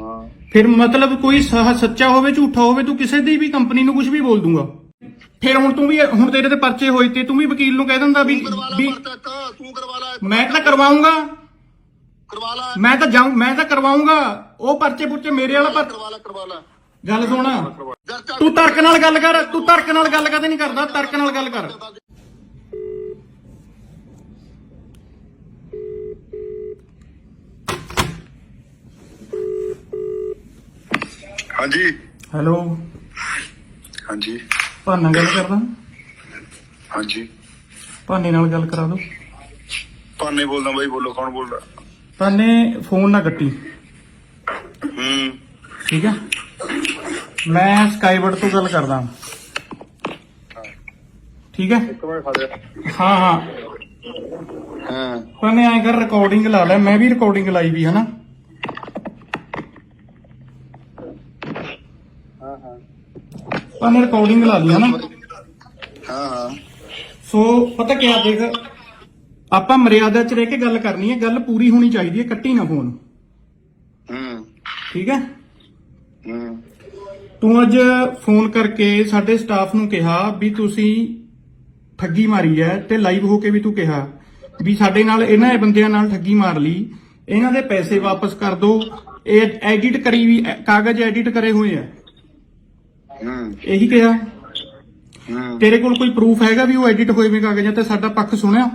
ਹਾਂ ਫਿਰ ਮਤਲਬ ਕੋਈ ਸਹ- ਸੱਚਾ ਹੋਵੇ ਝੂਠਾ ਹੋਵੇ ਤੂੰ ਕਿਸੇ ਦੀ ਵੀ ਕੰਪਨੀ ਨੂੰ ਕੁਝ ਵੀ ਬੋਲ ਦੂੰਗਾ। ਫਿਰ ਹੁਣ ਤੂੰ ਵੀ ਹੁਣ ਤੇਰੇ ਤੇ ਪਰਚੇ ਹੋਏ ਤੇ ਤੂੰ ਵੀ ਵਕੀਲ ਨੂੰ ਕਹਿ ਦਿੰਦਾ ਵੀ ਤੂੰ ਕਰਵਾ ਵੀ ਲੈ ਪਰਚਾ ਤੂੰ ਕਰਵਾ ਲੈ ਮੈਂ ਤਾਂ ਕਰਵਾਉਂਗਾ। ਕਰਵਾ ਲੈ। ਮੈਂ ਤਾਂ ਜਾਊਂ ਮੈਂ ਤਾਂ ਕਰਵਾਉਂਗਾ। ਉਹ ਪਰਚੇ ਪੁਰਚੇ ਮੇਰੇ ਵਾਲਾ ਪਰ ਕਰਵਾ ਲੈ ਕਰਵਾ ਲੈ। ਗੱਲ ਸੁਣ। ਤੂੰ ਤਰਕ ਨਾਲ ਗੱਲ ਕਰ ਤੂੰ ਤਰਕ ਨਾਲ ਗੱਲ ਕਦੇ ਨਹੀਂ ਕਰਦਾ ਤਰਕ ਨਾਲ ਗੱਲ ਕਰ। ਹਾਂਜੀ ਹੈਲੋ ਹਾਂਜੀ ਭਾਨਾ ਗੱਲ ਕਰਦਾ ਹਾਂਜੀ ਭਾਨੇ ਨਾਲ ਗੱਲ ਕਰਾ ਦੋ ਪਾਨੇ ਬੋਲਦਾ ਬਾਈ ਬੋਲੋ ਕੌਣ ਬੋਲਦਾ ਭਾਨੇ ਫੋਨ ਨਾ ਕੱਟੀ ਹੂੰ ਠੀਕ ਹੈ ਮੈਂ ਸਕਾਈਵਰਡ ਤੋਂ ਗੱਲ ਕਰਦਾ ਠੀਕ ਹੈ ਇੱਕ ਮਿੰਟ ਖਾ ਦੇ ਹਾਂ ਹਾਂ ਹਾਂ ਭਾਨੇ ਐਂ ਕਰ ਰਿਕਾਰਡਿੰਗ ਲਾ ਲੈ ਮੈਂ ਵੀ ਰਿਕਾਰਡਿੰਗ ਲਾਈ ਵੀ ਹਨਾ ਹਾਂ ਹਾਂ। ਭਾਨੇ ਰਿਕਾਰਡਿੰਗ ਲਾ ਲਈ ਹਨਾ ਹਾਂ ਹਾਂ। ਸੋ ਪਤਾ ਕਿਆ ਦੇਖ ਆਪਾਂ ਮਰਿਆਦਾ ਚ ਰਹਿ ਕੇ ਗੱਲ ਕਰਨੀ ਹੈ। ਗੱਲ ਪੂਰੀ ਹੋਣੀ ਚਾਹੀਦੀ ਹੈ ਕੱਟੀ ਨਾ ਫੋਨ ਹੂੰ। ਠੀਕ ਹੈ? ਹੂੰ। ਤੂੰ ਅੱਜ ਫੋਨ ਕਰਕੇ ਸਾਡੇ ਸਟਾਫ ਨੂੰ ਕਿਹਾ ਵੀ ਤੁਸੀਂ ਠੱਗੀ ਮਾਰੀ ਹੈ ਤੇ ਲਾਈਵ ਹੋ ਕੇ ਵੀ ਤੂੰ ਕਿਹਾ ਵੀ ਸਾਡੇ ਨਾਲ ਇਹਨਾਂ ਇਹ ਬੰਦਿਆਂ ਨਾਲ ਠੱਗੀ ਮਾਰ ਲਈ। ਇਹਨਾਂ ਦੇ ਪੈਸੇ ਵਾਪਸ ਕਰ ਦਿਓ ਇਹ ਐਡਿਟ ਕਰੀ ਵੀ ਕਾਗਜ਼ ਐਡਿਟ ਕਰੇ ਹੋਏ ਆ। ਹੂੰ। ਇਹੀ ਕਿਹਾ ਹੂੰ। ਤੇਰੇ ਕੋਲ ਕੋਈ ਪ੍ਰੂਫ ਹੈਗਾ ਵੀ ਉਹ ਐਡਿਟ ਹੋਏ ਵੇ ਕਾਗਜ਼ਾਂ ਤੇ ਸਾਡਾ ਪੱਖ ਸੁਣਿਆ?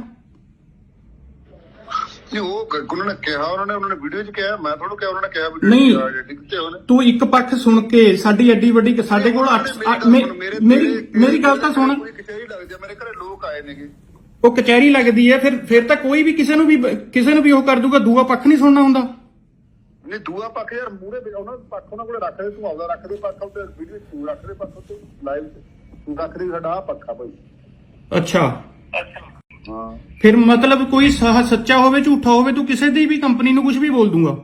ਨਹੀਂ ਉਹ ਉਹਨਾਂ ਨੇ ਕਿਹਾ ਉਹਨਾਂ ਨੇ ਉਹਨਾਂ ਨੇ ਵੀਡੀਓ 'ਚ ਕਿਹਾ ਮੈਂ ਤੁਹਾਨੂੰ ਕਿਹਾ ਉਹਨਾਂ ਨੇ ਕਿਹਾ ਨਹੀਂ। ਵੀਡੀਓ 'ਚ ਉਹਨੇ। ਤੂੰ ਇੱਕ ਪੱਖ ਸੁਣ ਕੇ ਸਾਡੀ ਐਡੀ ਵੱਡੀ ਸਾਡੇ ਕੋਲ ਅੱਠ- ਅੱਠ- ਮੇ- ਮੇਰੀ ਮੇਰੀ ਗੱਲ ਤਾਂ ਸੁਣ। ਕੋਈ ਕਚਹਿਰੀ ਲੱਗਦੀ ਆ ਮੇਰੇ ਘਰੇ ਲੋਕ ਆਏ ਨੇਗੇ। ਉਹ ਕਚਹਿਰੀ ਲੱਗਦੀ ਹੈ ਫਿਰ ਫਿਰ ਤਾਂ ਕੋਈ ਵੀ ਕਿਸੇ ਨੂੰ ਵੀ ਕਿਸੇ ਨੂੰ ਵੀ ਉਹ ਕਰ ਦੂਗਾ ਦੂਆ ਪੱਖ ਨਹੀਂ ਸੁਣਨਾ ਹੁੰਦਾ। ਨਹੀਂ ਦੂਆ ਪੱਖ ਯਾਰ ਮੂਰੇ ਉਹਨਾਂ ਪੱਖ ਉਹਨਾਂ ਕੋਲੇ ਰੱਖ ਦੇ ਤੂੰ ਆਪਦਾ ਰੱਖ ਦੇ ਪੱਖ ਉੱਤੇ ਵੀਡੀਓ ਤੂੰ ਰੱਖ ਦੇ ਪੱਖ ਉੱਤੇ ਲਾਈਵ ਤੂੰ। ਰੱਖ ਦੇ ਸਾਡਾ ਆਹ ਪੱਖਾ ਭਾਈ। ਅੱਛਾ। ਹਾਂ। ਫਿਰ ਮਤਲਬ ਕੋਈ ਸਹ- ਸੱਚਾ ਹੋਵੇ ਝੂਠਾ ਹੋਵੇ ਤੂੰ ਕਿਸੇ ਦੀ ਵੀ ਕੰਪਨੀ ਨੂੰ ਕੁਝ ਵੀ ਬੋਲ ਦੂੰਗਾ?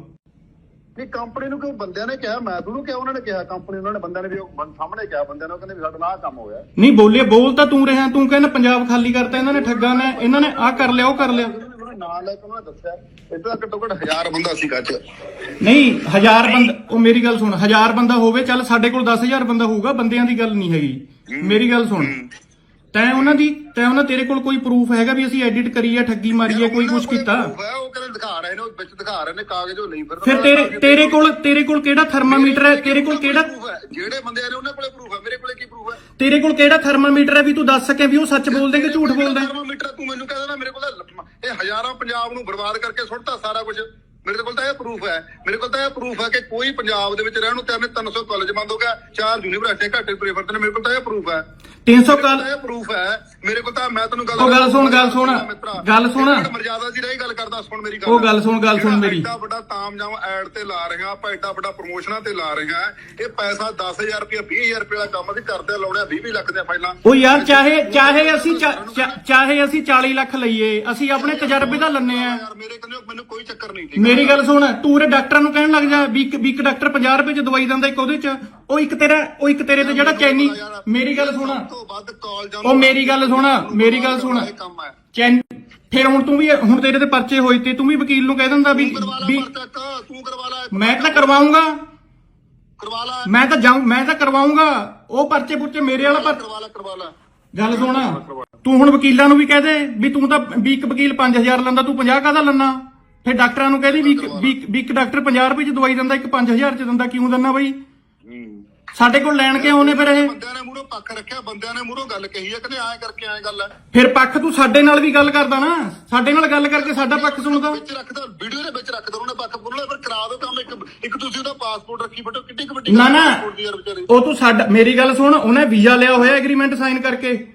ਨਹੀਂ ਕੰਪਨੀ ਨੂੰ ਕਿਉਂ? ਬੰਦਿਆਂ ਨੇ ਕਿਹਾ ਮੈਂ ਤੁਹਾਨੂੰ ਕਿਹਾ ਉਹਨਾਂ ਨੇ ਕਿਹਾ ਕੰਪਨੀ ਉਹਨਾਂ ਨੇ ਬੰਦਿਆਂ ਨੇ ਵੀ ਉਹ ਸਾਹਮਣੇ ਕਿਹਾ ਬੰਦਿਆਂ ਨੇ ਉਹ ਕਹਿੰਦੇ ਵੀ ਸਾਡਾ ਨਾਲ ਆਹ ਕੰਮ ਹੋਇਆ। ਨਹੀਂ ਬੋਲੇ ਬੋਲ ਤਾਂ ਤੂੰ ਰਿਹਾ ਤੂੰ ਕਹਿੰਦਾ ਪੰਜਾਬ ਖਾਲੀ ਕਰਤਾ ਇਹਨਾਂ ਨੇ ਠੱਗਾਂ ਨੇ ਇਹਨਾਂ ਨੇ ਆਹ ਕਰ ਲਿਆ ਉਹ ਕਰ ਲਿਆ। ਉਹਨਾਂ ਨੇ ਦੱਸਿਆ। ਤਾਂ ਘੱਟੋ ਘੱਟ ਹਜ਼ਾਰ ਬੰਦਾ ਸੀ ਗੱਜ ਨਹੀਂ ਹਜ਼ਾਰ ਬੰਦਾ ਉਹ ਮੇਰੀ ਗੱਲ ਸੁਣ ਹਜ਼ਾਰ ਬੰਦਾ ਹੋਵੇ ਚੱਲ ਸਾਡੇ ਕੋਲ 10000 ਬੰਦਾ ਹੋਊਗਾ ਬੰਦਿਆਂ ਦੀ ਗੱਲ ਨਹੀਂ ਹੈਗੀ। ਮੇਰੀ ਗੱਲ ਸੁਣ। ਤੈਂ ਉਹਨਾਂ ਦੀ ਤੈਂ ਉਹਨਾਂ ਤੇਰੇ ਕੋਲ ਕੋਈ ਪ੍ਰੂਫ ਹੈਗਾ ਵੀ ਅਸੀਂ ਐਡਿਟ ਕਰੀ ਹੈ ਠੱਗੀ ਮਾਰੀ ਹੈ ਕੋਈ ਕੁਝ ਕੀਤਾ ਉਹ ਕਹਿੰਦੇ ਦਿਖਾ ਰਹੇ ਨੇ ਉਹ ਵਿੱਚ ਦਿਖਾ ਰਹੇ ਨੇ ਕਾਗਜ਼ ਉਹ ਲਈ ਫਿਰ ਫਿਰ ਤੇਰੇ ਤੇਰੇ ਕੋਲ ਤੇਰੇ ਕੋਲ ਕਿਹੜਾ ਥਰਮਾਮੀਟਰ ਹੈ? ਤੇਰੇ ਕੋਲ ਕਿਹੜਾ ਜਿਹੜੇ ਬੰਦੇ ਨੇ ਉਹਨਾਂ ਕੋਲੇ ਪ੍ਰੂਫ ਹੈ। ਮੇਰੇ ਕੋਲੇ ਕੀ ਪ੍ਰੂਫ ਹੈ? ਤੇਰੇ ਕੋਲ ਕਿਹੜਾ ਥਰਮਾਮੀਟਰ ਹੈ ਵੀ ਤੂੰ ਦੱਸ ਸਕੇ ਵੀ ਉਹ ਸੱਚ ਬੋਲਦੇ ਕਿ ਝੂਠ ਬੋਲਦੇ ਥਰਮਾਮੀਟਰ ਤੂੰ ਮੈਨੂੰ ਕਹਿੰਦਾ ਨਾ ਮੇਰੇ ਕੋਲ ਇਹ ਹਜ਼ਾਰਾਂ ਪੰਜਾਬ ਨੂੰ ਬਰਬਾਦ ਕਰਕੇ ਸੁੱਟਤਾ ਸਾਰਾ ਕੁਝ ਮੇਰੇ ਕੋਲ ਤਾਂ ਇਹ ਪ੍ਰੂਫ ਹੈ। ਮੇਰੇ ਕੋਲ ਤਾਂ ਇਹ ਪ੍ਰੂਫ ਹੈ ਕਿ ਕੋਈ ਪੰਜਾਬ ਦੇ ਵਿੱਚ ਰਹਿਣ ਨੂੰ ਤਿੰਨ 300 ਕਾਲਜ ਬੰਦ ਹੋ ਗਿਆ ਚਾਰ ਯੂਨੀਵਰਸਿਟੀਆਂ ਘੱਟੇ ਤੁਰੇ ਫਿਰਦੇ ਨੇ ਮੇਰੇ ਕੋਲ ਤਾਂ ਇਹ ਪ੍ਰੂਫ ਹੈ। 300 ਕਾਲ ਇਹ ਪ੍ਰੂਫ ਹੈ ਮੇਰੇ ਕੋਲ ਤਾਂ ਮੈਂ ਤੈਨੂੰ ਗੱਲ ਉਹ ਗੱਲ ਸੁਣ, ਗੱਲ ਸੁਣ, ਗੱਲ ਸੁਣ। ਮਰਜ਼ਾਦਾ ਦੀ ਰਹੀ ਗੱਲ ਕਰਦਾ ਸੁਣ ਮੇਰੀ ਗੱਲ। ਉਹ ਗੱਲ ਸੁਣ, ਗੱਲ ਸੁਣ ਮੇਰੀ। ਐਡਾ ਵੱਡਾ ਤਾਮਜਾਮ ਐਡ ਤੇ ਲਾ ਰਿਹਾ ਆਪਾਂ ਐਡਾ ਵੱਡਾ ਪ੍ਰੋਮੋਸ਼ਨਾਂ ਤੇ ਲਾ ਰਹੇ ਇਹ ਪੈਸਾ 10000 ਰੁਪਏ 20000 ਰੁਪਏ ਦਾ ਕੰਮ ਅਸੀਂ ਕਰਦੇ ਲਾਉਣੇ 20 20 ਲੱਖ ਦੇ ਪਹਿਲਾਂ ਉਹ ਯਾਰ ਚਾਹੇ ਚਾਹੇ ਅਸੀਂ ਚਾਹੇ ਅਸੀਂ 40 ਲੱਖ ਲਈਏ ਅਸੀਂ ਆਪਣੇ ਤਜਰਬੇ ਦਾ ਲੰਨੇ ਆ। ਯਾਰ ਮੇਰੇ ਕੋਲ ਮੈਨੂੰ ਕੋਈ ਚੱਕਰ ਨਹੀਂ ਠੀਕ ਮੇਰੀ ਗੱਲ ਸੁਣ ਤੂੰ ਉਰੇ ਡਾਕਟਰਾਂ ਨੂੰ ਕਹਿਣ ਲੱਗ ਜਾ ਵੀ ਇੱਕ ਡਾਕਟਰ 50 ਰੁਪਏ ਚ ਦਵਾਈ ਦਿੰਦਾ ਇੱਕ ਉਹਦੇ ਚ ਉਹ ਇੱਕ ਤੇਰਾ ਉਹ ਇੱਕ ਤੇਰੇ ਤੇ ਜਿਹੜਾ ਚੈਨੀ ਮੇਰੀ ਗੱਲ ਸੁਣ। ਉਹ ਮੇਰੀ ਗੱਲ ਸੁਣ ਮੇਰੀ ਗੱਲ ਸੁਣ। ਇਹ ਕੰਮ ਹੈ। ਚੈਨ ਫਿਰ ਹੁਣ ਤੂੰ ਵੀ ਹੁਣ ਤੇਰੇ ਤੇ ਪਰਚੇ ਹੋਏ ਤੇ ਤੂੰ ਵੀ ਵਕੀਲ ਨੂੰ ਕਹਿ ਦਿੰਦਾ ਵੀ ਕਰਵਾ ਲੈ ਵੀ ਤੂੰ ਕਰਵਾ ਲੈ। ਮੈਂ ਤਾਂ ਕਰਵਾਉਂਗਾ। ਕਰਵਾ ਲੈ। ਮੈਂ ਤਾਂ ਜਾਊਂ ਮੈਂ ਤਾਂ ਕਰਵਾਉਂਗਾ। ਉਹ ਪਰਚੇ ਪੁਰਚੇ ਮੇਰੇ ਵਾਲਾ ਪਰ ਕਰਵਾ ਲੈ ਕਰਵਾ ਲੈ। ਗੱਲ ਸੁਣ। ਤੂੰ ਹੁਣ ਵਕੀਲਾਂ ਨੂੰ ਵੀ ਕਹਿ ਦੇ ਵੀ ਤੂੰ ਤਾਂ ਵੀ ਇੱਕ ਵਕੀਲ 5000 ਲੈਂਦਾ ਤੂੰ 50 ਕਾਹਦਾ ਲੈਣਾ ਫਿਰ ਡਾਕਟਰਾਂ ਨੂੰ ਕਹਦੇ ਵੀ ਇੱਕ- ਵੀ ਇੱਕ- ਵੀ ਇੱਕ ਡਾਕਟਰ 50 ਰੁਪਏ ਚ ਦਵਾਈ ਦਿੰਦਾ ਇੱਕ 5000 ਚ ਦਿੰਦਾ ਕਿਉਂ ਦਿੰਦਾ ਬਈ? ਸਾਡੇ ਕੋਲ ਲੈਣ ਕੇ ਆਉਨੇ ਫਿਰ ਇਹ? ਬੰਦਿਆਂ ਨੇ ਮੂਹਰੋਂ ਪੱਖ ਰੱਖਿਆ ਬੰਦਿਆਂ ਨੇ ਮੂਹਰੋਂ ਗੱਲ ਕਹੀ ਹੈ ਕਹਿੰਦੇ ਐਂ ਕਰਕੇ ਐਂ ਗੱਲ ਹੈ। ਫਿਰ ਪੱਖ ਤੂੰ ਸਾਡੇ ਨਾਲ ਵੀ ਗੱਲ ਕਰਦਾ ਨਾ। ਸਾਡੇ ਨਾਲ ਗੱਲ ਕਰਕੇ ਸਾਡਾ ਪੱਖ ਸੁਣਦਾ। ਵਿੱਚ ਰੱਖਦਾ ਵੀਡੀਓ ਦੇ ਵਿੱਚ ਰੱਖਦਾ ਉਹਨੇ ਪੱਖ ਬੋਲਣਾ ਫਿਰ ਕਰਾ ਦਿਓ ਕੰਮ। ਇੱਕ ਇੱਕ ਤੁਸੀਂ ਉਹਦਾ ਪਾਸਪੋਰਟ ਰੱਖੀ ਬੈਠੋ ਕਿੱਡੀ ਕੁ ਵੱਡੀ ਨਾ ਨਾ। ਦੀ ਉਹ ਤੂੰ ਸਾਡਾ ਮੇਰੀ ਗੱਲ ਸੁਣ ਉਹਨੇ ਵੀਜ਼ਾ ਲਿਆ ਹੋਇਆ ਐਗਰੀਮੈਂਟ ਸਾਈਨ ਕਰਕੇ।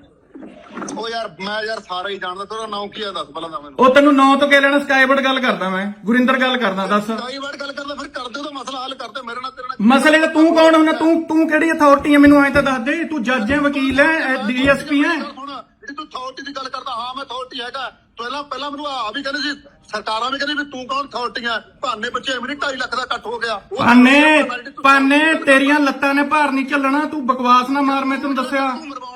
ਉਹ ਯਾਰ ਮੈਂ ਯਾਰ ਸਾਰਾ ਹੀ ਜਾਣਦਾ ਤੇਰਾ ਨਾਮ ਕੀ ਹੈ ਦੱਸ ਪਹਿਲਾਂ ਤਾਂ ਮੈਨੂੰ। ਉਹ ਤੈਨੂੰ ਨਾਂ ਤੋਂ ਕਹਿ ਲੈਣਾ ਸਕਾਈਵਰਡ ਗੱਲ ਕਰਦਾ ਮੈਂ। ਗੁਰਿੰਦਰ ਗੱਲ ਕਰਦਾ ਦੱਸ। ਕਈ ਵਾਰ ਗੱਲ ਕਰਦਾ ਫਿਰ ਕਰਦੇ ਉਹਦਾ ਮਸਲਾ ਹੱਲ ਕਰਦੇ ਮੇਰੇ ਨਾਲ ਤੇਰੇ ਨਾਲ ਮਸਲੇ ਦਾ ਤੂੰ ਕੌਣ ਹੁੰਦਾ ਤੂੰ ਤੂੰ ਕਿਹੜੀ ਅਥਾਰਟੀ ਹੈ ਮੈਨੂੰ ਐਂ ਤਾਂ ਦੱਸ ਦੇ ਤੂੰ ਜੱਜ ਹੈ ਵਕੀਲ ਹੈ ਡੀਐਸਪੀ ਹੈ ਜਿਹੜੀ ਤੂੰ ਅਥਾਰਟੀ ਦੀ ਗੱਲ ਕਰਦਾ ਹਾਂ ਮੈਂ ਅਥਾਰਟੀ ਹੈਗਾ। ਪਹਿਲਾਂ ਪਹਿਲਾਂ ਮੈਨੂੰ ਆ ਵੀ ਕਹਿੰਦੇ ਸੀ ਸਰਕਾਰਾਂ ਵੀ ਕਹਿੰਦੀ ਵੀ ਤੂੰ ਕੌਣ ਅਥਾਰਟੀ ਹੈ ਭਾਨੇ ਬੱਚੇ ਅਮਰੀ 2.5 ਲੱਖ ਦਾ ਇਕੱਠ ਹੋ ਗਿਆ। ਉਹ ਪਾਨੇ ਤੇਰੀਆਂ ਲੱਤਾਂ ਨੇ ਭਾਰ ਨਹੀਂ ਚੱਲਣਾ ਤੂੰ ਬਕਵਾਸ ਨਾ ਮਾਰ ਮੈਂ ਤੈਨੂੰ ਦੱਸਿਆ। ਤੂੰ ਮਰਵਾਉਣਾ ਹੈ,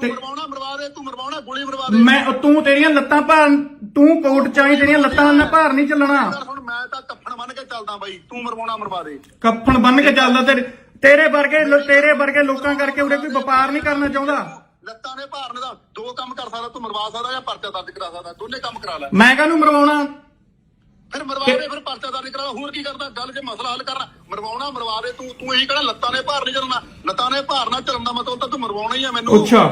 ਤੂੰ ਮਰਵਾਉਣਾ ਮਰਵਾ ਦੇ ਤੂੰ ਮਰਵਾਉਣਾ ਗੋਲੀ ਮਰਵਾ ਦੇ। ਮੈਂ ਤੂੰ ਤੇਰੀਆਂ ਲੱਤਾਂ ਭਾਰ ਤੂੰ ਕੋਟ ਚਾਹੀ ਤੇਰੀਆਂ ਲੱਤਾਂ ਨੇ ਭਾਰ ਨਹੀਂ ਚੱਲਣਾ। ਹੁਣ ਮੈਂ ਤਾਂ ਕੱਫਣ ਬੰਨ ਕੇ ਚੱਲਦਾ ਬਾਈ ਤੂੰ ਮਰਵਾਉਣਾ ਮਰਵਾ ਦੇ। ਕੱਫਣ ਬੰਨ ਕੇ ਚੱਲਦਾ ਤੇਰੇ ਤੇਰੇ ਵਰਗੇ ਤੇਰੇ ਵਰਗੇ ਲੋਕਾਂ ਕਰਕੇ ਉਰੇ ਕੋਈ ਵਪਾਰ ਨਹੀਂ ਕਰਨਾ ਚਾਹੁੰਦਾ। ਲੱਤਾਂ ਨੇ ਭਾਰਨ ਦਾ ਦੋ ਕੰਮ ਕਰ ਸਕਦਾ ਤੂੰ ਮਰਵਾ ਸਕਦਾ ਜਾਂ ਪਰਚਾ ਦਰਜ ਕਰਾ ਸਕਦਾ ਦੋਨੇ ਕੰਮ ਕਰਾ ਲੈ। ਮੈਂ ਕਾਹਨੂੰ ਮਰਵਾਉਣਾ? ਫਿਰ ਮਰਵਾ ਦੇ ਫਿਰ ਪਰਚਾ ਦਰਜ ਕਰਾ ਹੋਰ ਕੀ ਕਰਦਾ ਗੱਲ ਜੇ ਮਸਲਾ ਹੱਲ ਕਰਨਾ ਮਰਵਾਉਣਾ ਮਰਵਾ ਦੇ ਤੂੰ ਤੂੰ ਇਹੀ ਕਹਿਣਾ ਲੱਤਾਂ ਨੇ ਭਾਰ ਨਹੀਂ ਚੱਲਣਾ ਲੱਤਾਂ ਨੇ ਭਾਰ ਨਾ ਚੱਲਣ ਦਾ ਮਤਲਬ ਤਾਂ ਤੂੰ ਮਰਵਾਉਣਾ ਹੀ ਆ ਮੈਨੂੰ। ਅੱਛਾ।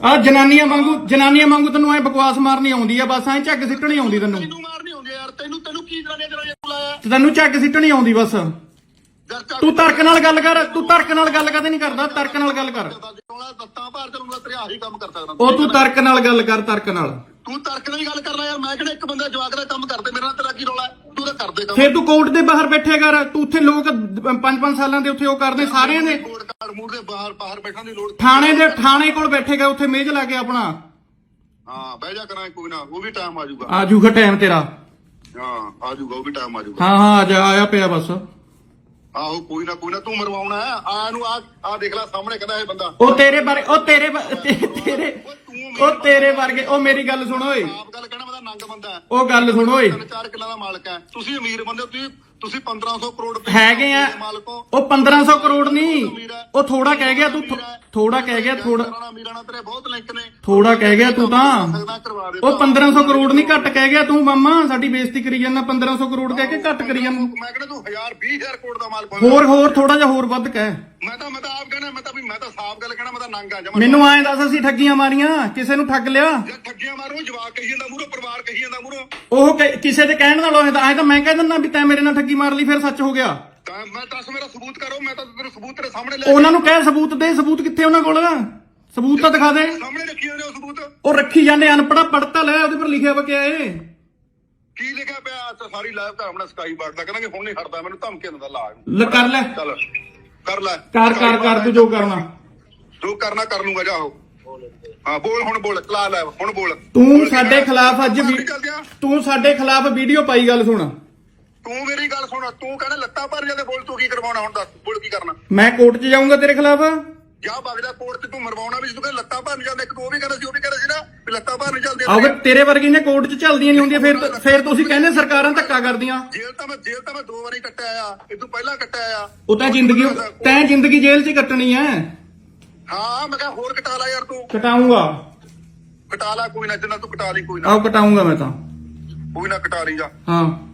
ਆ ਜਨਾਨੀਆਂ ਵਾਂਗੂ ਜਨਾਨੀਆਂ ਵਾਂਗੂ ਤੈਨੂੰ ਐ ਬਕਵਾਸ ਮਾਰਨੀ ਆਉਂਦੀ ਆ ਬਸ ਐ ਝੱਗ ਸਿੱਟਣੀ ਆਉਂਦੀ ਤੈਨੂੰ। ਤੈਨੂੰ ਮਾਰਨੀ ਆਉਂਦੀ ਆ ਯਾਰ? ਤੈਨੂੰ ਤੈਨੂੰ ਕੀ ਜਨਾਨੀਆਂ ਜਨਾਨੀਆਂ ਬੁਲਾਇਆ ਤੈਨੂੰ ਝੱਗ ਸਿੱਟਣੀ ਆਉਂਦੀ ਬਸ। ਯਾਰ ਚੱਲ ਤੂੰ ਤਰਕ ਨਾਲ ਗੱਲ ਕਰ ਤੂੰ ਤਰਕ ਨਾਲ ਗੱਲ ਕਦੇ ਨਹੀਂ ਕਰਦਾ ਤਰਕ ਨਾਲ ਗੱਲ ਕਰ। ਲੱਤਾਂ ਭਾਰ ਚੱਲੂਗਾ ਤੇਰੇ ਆਹੀ ਕੰਮ ਕਰ। ਸਕਦਾ ਉਹ ਤੂੰ ਤਰਕ ਨਾਲ ਗੱਲ ਕਰ ਤਰਕ ਨਾਲ। ਤੂੰ ਤਰਕ ਨਾਲ ਹੀ ਗੱਲ ਕਰਨਾ ਯਾਰ ਮੈਂ ਕਿਹੜਾ ਇੱਕ ਬੰਦਾ ਜਵਾਕ ਦਾ ਕੰਮ ਕਰਦੇ ਮੇਰੇ ਨਾਲ ਤੇਰਾ ਕੀ ਰੌਲਾ? ਤੂੰ ਤਾਂ ਕਰਦੇ ਕੰਮ। ਫੇਰ ਤੂੰ ਕੋਰਟ ਦੇ ਬਾਹਰ ਬੈਠੇ ਕਰ ਤੂੰ ਉੱਥੇ ਲੋਕ 5-5 ਸਾਲਾਂ ਦੇ ਉੱਥੇ ਉਹ ਕਰਦੇ ਸਾਰਿਆਂ ਦੇ। ਕੋਰਟ ਕਾਰਡ ਮੂਰ ਦੇ ਬਾਹਰ ਬਾਹਰ ਬੈਠਣ ਦੀ ਲੋੜ ਥਾਣੇ ਦੇ ਥਾਣੇ ਕੋਲ ਬੈਠੇ ਗਏ ਉੱਥੇ ਮੇਜ਼ ਲਾ ਕੇ ਆਪਣਾ। ਹਾਂ ਬਹਿ ਜਾ ਕਰਾਂ ਕੋਈ ਨਾ ਉਹ ਵੀ ਟਾਈਮ ਆ ਜਾਊਗਾ। ਆ ਜੂਗਾ ਟਾਈਮ ਤੇਰਾ। ਹਾਂ ਆ ਜਾਊਗਾ ਉਹ ਵੀ ਟਾਈਮ ਆ ਜਾਊਗਾ। ਹਾਂ ਹਾਂ ਆ ਜਾ ਆਇਆ ਪਿਆ ਬਸ। ਆਹੋ ਕੋਈ ਨਾ ਕੋਈ ਨਾ ਤੂੰ ਮਰਵਾਉਣਾ ਹੈ। ਆ ਨੂੰ ਆ ਆ ਦੇਖ ਲੈ ਸਾਹਮਣੇ ਕਹਿੰਦਾ ਇਹ ਬੰਦਾ। ਉਹ ਤੇਰੇ ਬਾਰੇ ਉਹ ਤੇਰੇ ਬ- ਤੇ- ਤੇਰੇ ਉਹ ਤੇਰੇ ਵਰਗੇ ਉਹ ਮੇਰੀ ਗੱਲ ਸੁਣ ਓਏ। ਆਪ ਗੱਲ ਕਹਿਣਾ ਤਾਂ ਨੰਗ ਬੰਦਾ ਹੈ। ਉਹ ਗੱਲ ਸੁਣ ਓਏ। ਤਿੰਨ ਚਾਰ ਕਿੱਲਾ ਦਾ ਮਾਲਕ ਹੈ। ਤੁਸੀਂ ਅਮੀਰ ਬੰਦੇ ਹੋ, ਤੁਸੀਂ ਤੁਸੀਂ 1500 ਕਰੋੜ ਰੁਪਏ ਹੈਗੇ ਆ। ਦੇ ਮਾਲਕ ਹੋ। ਉਹ 1500 ਕਰੋੜ ਨਹੀਂ। ਉਹ ਥੋੜਾ ਕਹਿ ਗਿਆ ਤੂੰ ਥੋ- ਥੋੜਾ ਕਹਿ ਗਿਆ ਥੋੜਾ ਥੋੜਾ ਅਮੀਰਾਂ ਨਾਲ ਤੇਰੇ ਬਹੁਤ ਲਿੰਕ ਨੇ। ਥੋੜਾ ਕਹਿ ਗਿਆ ਤੂੰ ਤਾਂ। ਉਹ 1500 ਕਰੋੜ ਨਹੀਂ ਘੱਟ ਕਹਿ ਗਿਆ ਤੂੰ ਮਾਮਾ ਸਾਡੀ ਬੇਇੱਜ਼ਤੀ ਕਰੀ ਜਾਂਦਾ 1500 ਕਰੋੜ ਕਹਿ ਕੇ ਘੱਟ ਕਰੀ ਜਾਂਦਾ। ਮੈਂ ਕਹਿੰਦਾ ਤੂੰ 1000 20000 ਕਰੋੜ ਦਾ ਮਾਲਕ ਹੋਰ ਹੋਰ ਥੋੜਾ ਜਿਹਾ ਹੋਰ ਵੱਧ ਕਹਿ। ਮੈਂ ਤਾਂ ਮੈਂ ਤਾਂ ਆਪ ਕਹਿਣਾ ਮੈਂ ਤਾਂ ਵੀ ਮੈਂ ਤਾਂ ਸਾਫ਼ ਗੱਲ ਕਹਿਣਾ ਮੈਂ ਤਾਂ ਨੰਗ ਆ ਜਮਾ ਮੈਨੂੰ ਐਂ ਦੱਸ ਅਸੀਂ ਠੱਗੀਆਂ ਮਾਰੀਆਂ ਕਿਸੇ ਨੂੰ ਠੱਗ ਲਿਆ? ਜੇ ਠੱਗੀਆਂ ਮਾਰੂ ਜਵਾਕ ਕਹੀ ਜਾਂਦਾ ਮੂਰੋ ਪਰਿਵਾਰ ਕਹੀ ਜਾਂਦਾ ਮੂਰੋ ਉਹ ਕਿਸੇ ਦੇ ਕਹਿਣ ਨਾਲ ਐਂ ਤਾਂ ਮੈਂ ਕਹਿ ਦਿੰਦਾ ਵੀ ਤੈਂ ਮੇਰੇ ਨਾਲ ਠੱਗੀ ਮਾਰ ਲਈ ਫਿਰ ਸੱਚ ਹੋ ਗਿਆ। ਤਾਂ ਮੈਂ ਦੱਸ ਮੇਰਾ ਸਬੂਤ ਕਰੋ ਮੈਂ ਤਾਂ ਤੇਰੇ ਸਬੂਤ ਤੇਰੇ ਸਾਹਮਣੇ ਲੈ ਉਹਨਾਂ ਨੂੰ ਕਹਿ ਸਬੂਤ ਦੇ ਸਬੂਤ ਕਿੱਥੇ ਉਹਨਾਂ ਕੋਲ? ਸਬੂਤ ਤਾਂ ਦਿਖਾ ਦੇ। ਸਾਹਮਣੇ ਰੱਖੀ ਜਾਂਦੇ ਹੋ ਸਬੂਤ। ਉਹ ਰੱਖੀ ਜਾਂਦੇ ਅਨਪੜਾ ਪੜਤਾ ਲੈ ਉਹਦੇ ਪਰ ਲਿਖਿਆ ਵਾ ਕਿਆ ਏ ਕੀ ਲਿਖਿਆ ਪਿਆ? ਸਾਰੀ ਲਾਈਵ ਤਾਂ ਆਪਣਾ ਸਕਾਈ ਬਾਰਡ ਦਾ ਕਹਿੰਦਾ ਹੁਣ ਨਹੀਂ ਹਟਦਾ ਮੈਨੂੰ ਧਮਕੀ ਦਿੰਦਾ ਲਾ ਲੈ ਕਰ ਲੈ। ਚੱਲ ਕਰ ਲੈ। ਕਰ ਕਰ ਕਰ ਤੂੰ ਜੋ ਕਰਨਾ। ਜੋ ਕਰਨਾ ਕਰ ਲੂੰਗਾ ਜਾਓ ਹਾਂ। ਬੋਲ ਹੁਣ ਬੋਲ ਕਲਾ ਲੈ ਹੁਣ ਬੋਲ। ਤੂੰ ਸਾਡੇ? ਖਿਲਾਫ ਅੱਜ। ਤੂੰ ਸਾਡੇ ਖਿਲਾਫ ਵੀਡੀਓ ਪਾਈ ਗੱਲ ਸੁਣ। ਤੂੰ ਮੇਰੀ ਗੱਲ ਸੁਣ ਤੂੰ ਕਹਿੰਦਾ ਲੱਤਾਂ ਭਰ ਜਾਂਦੇ ਬੋਲ ਤੂੰ ਕੀ ਕਰਵਾਉਣਾ ਹੁਣ ਦੱਸ ਬੋਲ ਕੀ ਕਰਨਾ? ਮੈਂ ਕੋਰਟ 'ਚ ਜਾਊਂਗਾ ਤੇਰੇ ਖਿਲਾਫ? ਜਾ ਵਗਦਾ ਕੋਰਟ ਤੇ ਤੂੰ ਮਰਵਾਉਣਾ ਵੀ ਤੂੰ ਕਹਿੰਦਾ ਲੱਤਾਂ ਭਰ ਜਾਂਦੇ ਇੱਕ ਉਹ ਵੀ ਕਹਿੰਦਾ ਸੀ ਉਹ ਵੀ ਕਹਿੰਦਾ ਸੀ ਨਾ ਵੀ ਲੱਤਾਂ ਭਰ ਨਹੀਂ ਚੱਲਦੇ ਆਉਗੇ ਤੇਰੇ ਵਰਗੀ ਨੇ ਕੋਰਟ 'ਚ ਚੱਲਦੀਆਂ ਨਹੀਂ ਹੁੰਦੀਆਂ ਫਿਰ ਫਿਰ ਤੁਸੀਂ ਕਹਿੰਦੇ ਸਰਕਾਰਾਂ ਧੱਕਾ ਕਰਦੀਆਂ। ਜੇਲ੍ਹ ਤਾਂ ਮੈਂ ਜੇਲ੍ਹ ਤਾਂ ਮੈਂ ਦੋ ਵਾਰੀ ਕੱਟਿਆ ਆ ਇਹ ਤੋਂ ਪਹਿਲਾਂ ਕੱਟਿਆ ਆ। ਉਹ ਤਾਂ ਜ਼ਿੰਦਗੀ ਤੈਂ ਜ਼ਿੰਦਗੀ ਜੇਲ੍ਹ 'ਚ ਕੱਟਣੀ ਐ। ਹਾਂ ਮੈਂ ਕਿਹਾ ਹੋਰ ਕਟਾ ਲੈ ਯਾਰ ਤੂੰ। ਕਟਾਊਂਗਾ। ਕਟਾ ਲੈ ਕੋਈ ਨਾ ਜਿੰਨਾ ਤੂੰ ਕਟਾ ਲਈ ਕੋਈ ਨਾ। ਆਓ ਕਟਾਊਂਗਾ ਮੈਂ ਤਾਂ। ਕੋਈ ਨਾ ਕਟਾ ਲਈ ਜਾ। ਹਾਂ।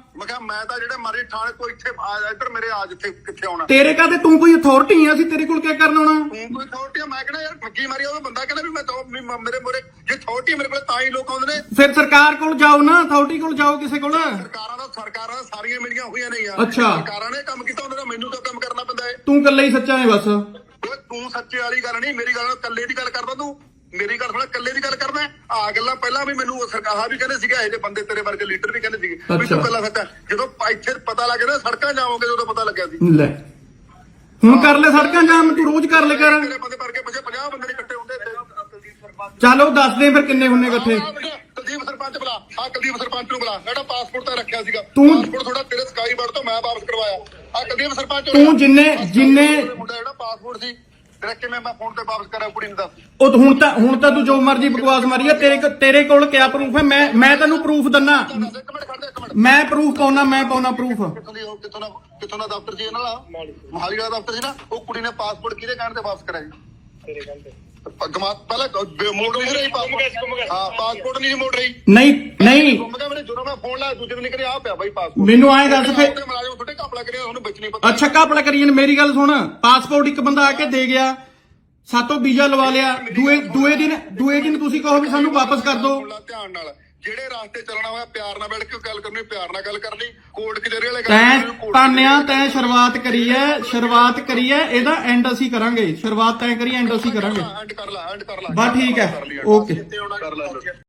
ਮੈਂ ਕਿਹਾ ਮੈਂ ਤਾਂ ਜਿਹੜੇ ਮਾਰੇ ਥਾਣੇ ਤੋਂ ਇੱਥੇ ਆ ਇੱਧਰ ਮੇਰੇ ਆ ਜਿੱਥੇ ਕਿੱਥੇ ਆਉਣਾ। ਤੇਰੇ ਕਾਤੇ ਤੂੰ ਕੋਈ ਅਥਾਰਟੀ ਆ ਅਸੀਂ ਤੇਰੇ ਕੋਲ ਕਿਆ ਕਰਨ ਆਉਣਾ? ਤੂੰ ਕੋਈ ਅਥਾਰਟੀ ਮੈਂ ਕਹਿੰਦਾ ਯਾਰ ਠੱਗੀ ਮਾਰੀ ਉਹ ਬੰਦਾ ਕਹਿੰਦਾ ਵੀ ਮੈਂ ਤਾਂ ਵੀ ਮ- ਮੇਰੇ ਮੋਰੇ ਜੇ ਅਥਾਰਟੀ ਮੇਰੇ ਕੋਲ ਤਾਂ ਹੀ ਲੋਕ ਆਉਂਦੇ ਨੇ। ਫਿਰ ਸਰਕਾਰ ਕੋਲ ਜਾਓ ਨਾ ਅਥਾਰਟੀ ਕੋਲ ਜਾਓ ਕਿਸੇ ਕੋਲ। ਸਰਕਾਰਾਂ ਦਾ ਸਰਕਾਰਾਂ ਦਾ ਸਾਰੀਆਂ ਮਿਲੀਆਂ ਹੋਈਆਂ ਨੇ ਯਾਰ। ਅੱਛਾ। ਸਰਕਾਰਾਂ ਨੇ ਕੰਮ ਕੀਤਾ ਉਹਨਾਂ ਦਾ ਮੈਨੂੰ ਤਾਂ ਕੰਮ ਕਰਨਾ ਪੈਂਦਾ ਹੈ। ਤੂੰ ਇਕੱਲੇ ਹੀ ਸੱਚਾ ਹੈ ਬਸ। ਓਏ ਤੂੰ ਸੱਚੇ ਵਾਲੀ ਗੱਲ ਨਹੀਂ ਮੇਰੀ ਗੱਲ ਕੱਲੇ ਦੀ ਗੱਲ ਕਰਦਾ ਤੂੰ। ਮੇਰੀ ਗੱਲ ਥੋੜਾ ਇਕੱਲੇ ਦੀ ਗੱਲ ਕਰਨਾ ਆ ਗੱਲਾਂ ਪਹਿਲਾਂ ਵੀ ਮੈਨੂੰ ਸਰਕਾਰਾਂ ਵੀ ਕਹਿੰਦੇ ਸੀਗੇ ਇਹ ਜੇ ਬੰਦੇ ਤੇਰੇ ਵਰਗੇ ਲੀਡਰ ਵੀ ਕਹਿੰਦੇ ਸੀਗੇ। ਵੀ। ਤੂੰ ਕੱਲਾ ਸੱਚਾ ਜਦੋਂ ਇੱਥੇ ਪਤਾ ਲੱਗ ਨਾ ਸੜਕਾਂ ਜਾਓਗੇ ਜਦੋਂ ਪਤਾ ਲੱਗਿਆ ਸੀ। ਲੈ। ਹੁਣ ਕਰ ਲੈ ਸੜਕਾਂ ਜਾਮ ਤੂੰ ਰੋਜ਼ ਕਰ ਲੈ ਕਰ। ਤੇਰੇ ਬੰਦੇ ਵਰਗੇ ਬਜੇ 50 ਬੰਦੇ ਨੇ ਇਕੱਠੇ ਹੁੰਦੇ ਚੱਲ ਦੱਸ ਦੇ ਫਿਰ ਕਿੰਨੇ ਹੁੰਨੇ ਇਕੱਠੇ। ਕੁਲਦੀਪ ਸਰਪੰਚ ਬੁਲਾ ਆ ਕੁਲਦੀਪ ਸਰਪੰਚ ਨੂੰ ਬੁਲਾ। ਜਿਹੜਾ ਪਾਸਪੋਰਟ ਤਾਂ ਰੱਖਿਆ ਸੀਗਾ। ਤੂੰ- ਪਾਸਪੋਰਟ ਥੋੜਾ ਤੇਰੇ ਸਕਾਈ ਬਰਡ ਤੋਂ ਮੈਂ ਵਾਪਸ ਕਰਵਾਇਆ। ਆ ਕੁਲਦੀਪ ਸਰਪੰਚ ਤੂੰ ਜਿੰਨੇ- ਜਿੰਨੇ- ਮੁੰਡਾ ਜਿਹੜਾ ਪਾਸਪੋਰਟ ਸੀ ਤੇਰਾ ਕਿਵੇਂ ਮੈਂ ਫੋਨ ਤੇ ਵਾਪਸ ਕਰਾਂ ਕੁੜੀ ਨੂੰ ਦੱਸ? ਉਹ ਹੁਣ ਤਾਂ ਹੁਣ ਤਾਂ ਤੂੰ ਜੋ ਮਰਜ਼ੀ ਬਕਵਾਸ ਮਾਰੀ ਆ ਤੇਰੇ ਤੇਰੇ ਕੋਲ ਕਿਆ ਪ੍ਰੂਫ ਹੈ? ਮੈਂ ਮੈਂ ਤੈਨੂੰ ਪ੍ਰੂਫ ਦੰਨਾ। ਇੱਕ ਮਿੰਟ ਖੜ ਜਾ ਇੱਕ ਮਿੰਟ। ਮੈਂ ਪ੍ਰੂਫ ਪਾਉਣਾ ਮੈਂ ਪਾਉਣਾ ਪ੍ਰੂਫ ਕਿੱਥੋਂ ਦੀ ਉਹ ਕਿੱਥੋਂ ਦਾ ਕਿੱਥੋਂ ਦਾ ਦਫ਼ਤਰ ਸੀ ਇਹਨਾਂ ਦਾ? ਮੋਹਾਲੀ ਵਾਲਾ ਦਫ਼ਤਰ ਸੀ ਨਾ? ਉਹ ਕੁੜੀ ਨੇ ਪਾਸਪੋਰਟ ਕਿਹਦੇ ਕਹਿਣ ਤੇ ਵਾਪਸ ਕਰਾਇਆ ਜੀ ਤੇਰੇ ਗੱਲ ਤੇ ਜਮਾਤ ਪਹਿਲਾਂ ਮੋੜ ਰਹੀ ਪਾਸਪੋਰਟ ਹਾਂ ਪਾਸਪੋਰਟ ਨਹੀਂ ਮੋੜ ਰਹੀ ਨਹੀਂ ਨਹੀਂ। ਗੁੰਮ ਗਿਆ ਮੇਰੇ ਜਦੋਂ ਮੈਂ ਫੋਨ ਲਾਇਆ ਦੂਜੇ ਦਿਨ ਨਿਕਲਿਆ ਆ ਪਿਆ ਬਾਈ ਪਾਸਪੋਰਟ। ਮੈਨੂੰ ਐਂ ਦੱਸ ਫੇ ਮਲਾਜਮ ਤੁਹਾਡੇ ਕਾਪਲਾ ਕਰਿਆ ਨਹੀਂ ਪਤਾ। ਅੱਛਾ ਕਾਪੜਾ ਕਰੀਏ ਮੇਰੀ ਗੱਲ ਸੁਣ। ਪਾਸਪੋਰਟ ਇੱਕ ਬੰਦਾ ਆ ਕੇ ਦੇ ਗਿਆ ਸਾਤੋਂ ਵੀਜ਼ਾ ਲਵਾ ਲਿਆ ਦੂਏ ਦੂਏ ਦਿਨ ਦੂਏ ਦਿਨ ਤੁਸੀਂ ਕਹੋ ਵੀ ਸਾਨੂੰ ਵਾਪਸ ਕਰ ਦਿਓ ਧਿਆਨ ਨਾਲ। ਜਿਹੜੇ ਰਾਸਤੇ ਚੱਲਣਾ ਹੋਇਆ ਪਿਆਰ ਨਾਲ ਬੈਠ ਕੇ ਗੱਲ ਕਰਨੀ ਪਿਆਰ ਨਾਲ ਗੱਲ ਕਰਨੀ ਕੋਰਟ ਕਚਹਿਰੀ ਵਾਲੇ ਗੱਲ ਤੈਂ ਤਾਨਿਆ ਤੈਂ ਸ਼ੁਰੂਆਤ ਕਰੀ ਐ ਸ਼ੁਰੂਆਤ ਕਰੀ ਐ ਇਹਦਾ ਐਂਡ ਅਸੀਂ ਕਰਾਂਗੇ। ਸ਼ੁਰੂਆਤ ਤੈਂ ਕਰੀ ਐਂਡ ਅਸੀਂ ਕਰਾਂਗੇ। ਐਂਡ ਕਰ ਲੈ ਐਂਡ ਕਰ ਲੈ। ਬਸ ਠੀਕ end। ਓਕੇ। ਕਰ ਲੈ